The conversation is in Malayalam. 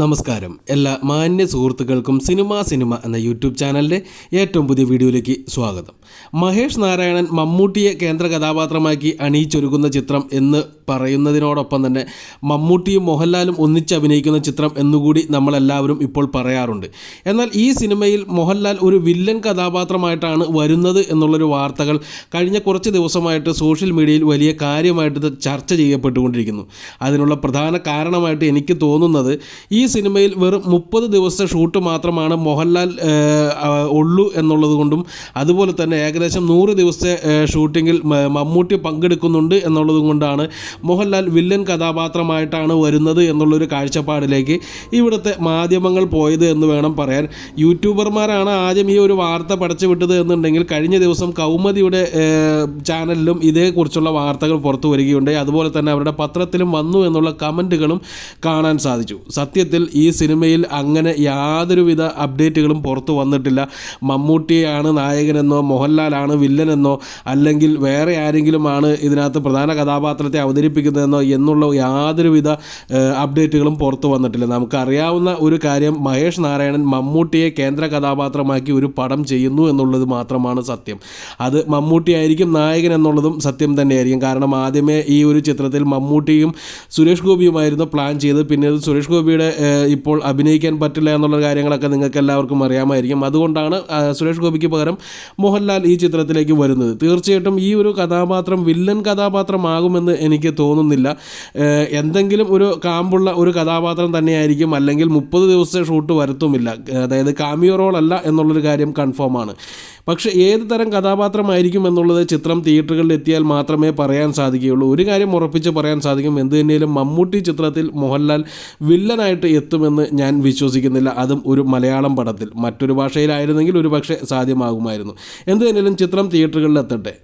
നമസ്കാരം. എല്ലാ മാന്യ സുഹൃത്തുക്കൾക്കും സിനിമ സിനിമ എന്ന യൂട്യൂബ് ചാനലിന്റെ ഏറ്റവും പുതിയ വീഡിയോയിലേക്ക് സ്വാഗതം. മഹേഷ് നാരായണൻ മമ്മൂട്ടിയെ കേന്ദ്ര കഥാപാത്രമാക്കി അണിയിച്ചൊരുക്കുന്ന ചിത്രം എന്ന് പറയുന്നതിനോടൊപ്പം തന്നെ മമ്മൂട്ടിയും മോഹൻലാലും ഒന്നിച്ച് അഭിനയിക്കുന്ന ചിത്രം എന്നുകൂടി നമ്മളെല്ലാവരും ഇപ്പോൾ പറയാറുണ്ട്. എന്നാൽ ഈ സിനിമയിൽ മോഹൻലാൽ ഒരു വില്ലൻ കഥാപാത്രമായിട്ടാണ് വരുന്നത് എന്നുള്ളൊരു വാർത്തകൾ കഴിഞ്ഞ കുറച്ച് ദിവസമായിട്ട് സോഷ്യൽ മീഡിയയിൽ വലിയ കാര്യമായിട്ട് ചർച്ച ചെയ്യപ്പെട്ടുകൊണ്ടിരിക്കുന്നു. അതിനുള്ള പ്രധാന കാരണമായിട്ട് എനിക്ക് തോന്നുന്നത് ഈ സിനിമയിൽ വെറും മുപ്പത് ദിവസത്തെ ഷൂട്ട് മാത്രമാണ് മോഹൻലാൽ ഉള്ളൂ എന്നുള്ളത് കൊണ്ടും അതുപോലെ തന്നെ ഏകദേശം നൂറ് ദിവസത്തെ ഷൂട്ടിങ്ങിൽ മമ്മൂട്ടി പങ്കെടുക്കുന്നുണ്ട് എന്നുള്ളത് കൊണ്ടാണ് മോഹൻലാൽ വില്ലൻ കഥാപാത്രമായിട്ടാണ് വരുന്നത് എന്നുള്ളൊരു കാഴ്ചപ്പാടിലേക്ക് ഇവിടുത്തെ മാധ്യമങ്ങൾ പോയത് എന്ന് വേണം പറയാൻ. യൂട്യൂബർമാരാണ് ആദ്യം ഈ ഒരു വാർത്ത പടച്ചു വിട്ടത് എന്നുണ്ടെങ്കിൽ കഴിഞ്ഞ ദിവസം കൗമദിയുടെ ചാനലിലും ഇതേക്കുറിച്ചുള്ള വാർത്തകൾ പുറത്തു വരികയുണ്ടായി. അതുപോലെ തന്നെ അവരുടെ പത്രത്തിലും വന്നു എന്നുള്ള കമന്റുകളും കാണാൻ സാധിച്ചു. സത്യത്തിൽ ഈ സിനിമയിൽ അങ്ങനെ യാതൊരുവിധ അപ്ഡേറ്റുകളും പുറത്തു വന്നിട്ടില്ല. മമ്മൂട്ടിയാണ് നായകനെന്നോ മോഹൻലാലാണ് വില്ലനെന്നോ അല്ലെങ്കിൽ വേറെ ആരെങ്കിലുമാണ് ഇതിനകത്ത് പ്രധാന കഥാപാത്രത്തെ അവതരിപ്പിക്കുന്നതെന്നോ എന്നുള്ള യാതൊരുവിധ അപ്ഡേറ്റുകളും പുറത്തു വന്നിട്ടില്ല. നമുക്കറിയാവുന്ന ഒരു കാര്യം മഹേഷ് നാരായണൻ മമ്മൂട്ടിയെ കേന്ദ്ര കഥാപാത്രമാക്കി ഒരു പടം ചെയ്യുന്നു എന്നുള്ളത് മാത്രമാണ് സത്യം. അത് മമ്മൂട്ടിയായിരിക്കും നായകൻ എന്നുള്ളതും സത്യം തന്നെയായിരിക്കും. കാരണം ആദ്യമേ ഈ ഒരു ചിത്രത്തിൽ മമ്മൂട്ടിയും സുരേഷ് ഗോപിയുമായിരുന്നു പ്ലാൻ ചെയ്തത്. പിന്നീട് സുരേഷ് ഗോപിയുടെ ഇപ്പോൾ അഭിനയിക്കാൻ പറ്റില്ല എന്നുള്ള കാര്യങ്ങളൊക്കെ നിങ്ങൾക്ക് എല്ലാവർക്കും അറിയാമായിരിക്കും. അതുകൊണ്ടാണ് സുരേഷ് ഗോപിക്ക് പകരം മോഹൻലാൽ ഈ ചിത്രത്തിലേക്ക് വരുന്നത്. തീർച്ചയായിട്ടും ഈ ഒരു കഥാപാത്രം വില്ലൻ കഥാപാത്രമാകുമെന്ന് എനിക്ക് തോന്നുന്നില്ല. എന്തെങ്കിലും ഒരു കാമ്പുള്ള ഒരു കഥാപാത്രം തന്നെയായിരിക്കും അല്ലെങ്കിൽ മുപ്പത് ദിവസത്തെ ഷൂട്ട് വരുത്തുമില്ല. അതായത് കാമിയോ റോൾ അല്ല എന്നുള്ളൊരു കാര്യം കൺഫേം ആണ്. പക്ഷേ ഏത് തരം കഥാപാത്രമായിരിക്കും എന്നുള്ളത് ചിത്രം തിയേറ്ററുകളിൽ എത്തിയാൽ മാത്രമേ പറയാൻ സാധിക്കുകയുള്ളൂ. ഒരു കാര്യം ഉറപ്പിച്ച് പറയാൻ സാധിക്കും എന്ത് തന്നെയാലും മമ്മൂട്ടി ചിത്രത്തിൽ മോഹൻലാൽ വില്ലനായിട്ട് എത്തുമെന്ന് ഞാൻ വിശ്വസിക്കുന്നില്ല. അതും ഒരു മലയാളം പടത്തിൽ. മറ്റൊരു ഭാഷയിലായിരുന്നെങ്കിൽ ഒരു പക്ഷേ സാധ്യമാകുമായിരുന്നു. എന്ത് തന്നെയാലും ചിത്രം തിയേറ്ററുകളിൽ എത്തട്ടെ